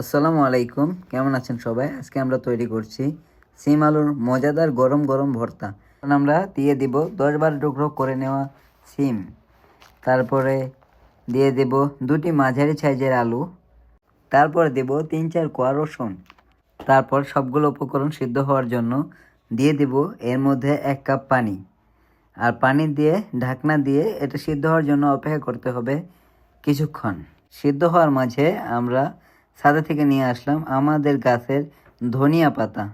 আসসালামু আলাইকুম। কেমন আছেন সবাই? আজকে আমরা তৈরি করছি সিম আলুর মজাদার গরম গরম ভর্তা। আমরা দিয়ে দিব দশ বারো টুকরো করে নেওয়া সিম। তারপরে দিয়ে দেব দুটি মাঝারি সাইজের আলু। তারপরে দেব তিন চার কোয়া রসুন। তারপর সবগুলো উপকরণ সিদ্ধ হওয়ার জন্য দিয়ে দেব এর মধ্যে এক কাপ পানি। আর পানি দিয়ে ঢাকনা দিয়ে এটা সিদ্ধ হওয়ার জন্য অপেক্ষা করতে হবে কিছুক্ষণ। সিদ্ধ হওয়ার মাঝে আমরা সাথে থেকে নিয়ে আসলাম আমাদের গাছের ধনিয়া পাতা।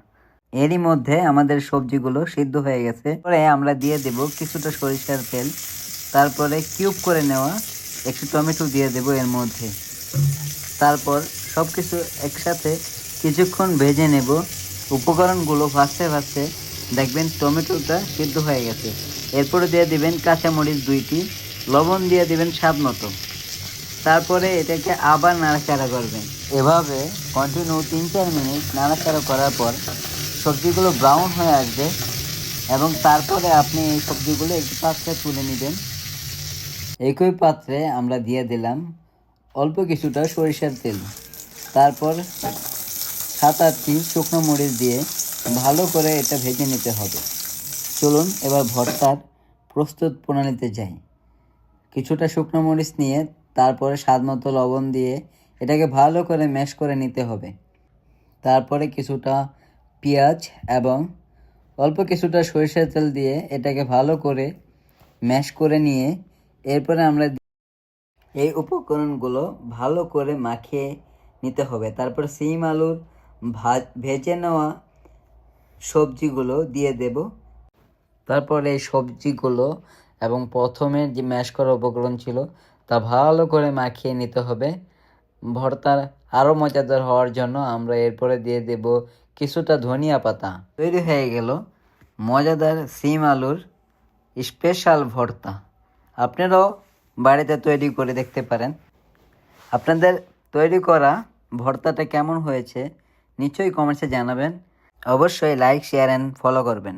এরই মধ্যে আমাদের সবজিগুলো সিদ্ধ হয়ে গেছে। পরে আমরা দিয়ে দেব কিছুটা সরিষার তেল, তারপরে কিউব করে নেওয়া একটু টমেটো দিয়ে দেব এর মধ্যে। তারপর সব কিছু একসাথে কিছুক্ষণ ভেজে নেব। উপকরণগুলো ভাজতে ভাজতে দেখবেন টমেটোটা সিদ্ধ হয়ে গেছে। এরপরে দিয়ে দিবেন কাঁচামরিচ দুইটি, লবণ দিয়ে দিবেন স্বাদ মতো। তারপরে এটাকে আবার নাড়াচাড়া করবেন। এভাবে কন্টিনিউ তিন চার মিনিট নাড়াচাড়া করার পর সবজিগুলো ব্রাউন হয়ে আসবে এবং তারপরে আপনি এই সবজিগুলো একটি পাত্রে তুলে নেবেন। একই পাত্রে আমরা দিয়ে দিলাম অল্প কিছুটা সরিষার তেল। তারপর সাত আটটি শুকনো মরিচ দিয়ে ভালো করে এটা ভেজে নিতে হবে। চলুন এবার ভর্তার প্রস্তুত প্রণালীতে যাই। কিছুটা শুকনো মরিচ নিয়ে তারপরে স্বাদ মতো লবণ দিয়ে এটাকে ভালো করে ম্যাশ করে নিতে হবে। তারপরে কিছুটা পেঁয়াজ এবং অল্প কিছুটা সরিষার তেল দিয়ে এটাকে ভালো করে ম্যাশ করে নিয়ে এরপরে আমরা এই উপকরণগুলো ভালো করে মাখিয়ে নিতে হবে। তারপর সিম আলুর ভাজ, ভেজে নেওয়া সবজিগুলো দিয়ে দেব। তারপরে এই সবজিগুলো এবং প্রথমে যে ম্যাশ করা উপকরণ ছিল তা ভালো করে মাখিয়ে নিতে হবে। ভর্তার আরও মজাদার হওয়ার জন্য আমরা এরপরে দিয়ে দেব কিছুটা ধনিয়া পাতা। তৈরি হয়ে গেল মজাদার সিম আলুর স্পেশাল ভর্তা। আপনারাও বাড়িতে তৈরি করে দেখতে পারেন। আপনাদের তৈরি করা ভর্তাটা কেমন হয়েছে, নিশ্চয়ই কমেন্টসে জানাবেন। অবশ্যই লাইক শেয়ার অ্যান্ড ফলো করবেন।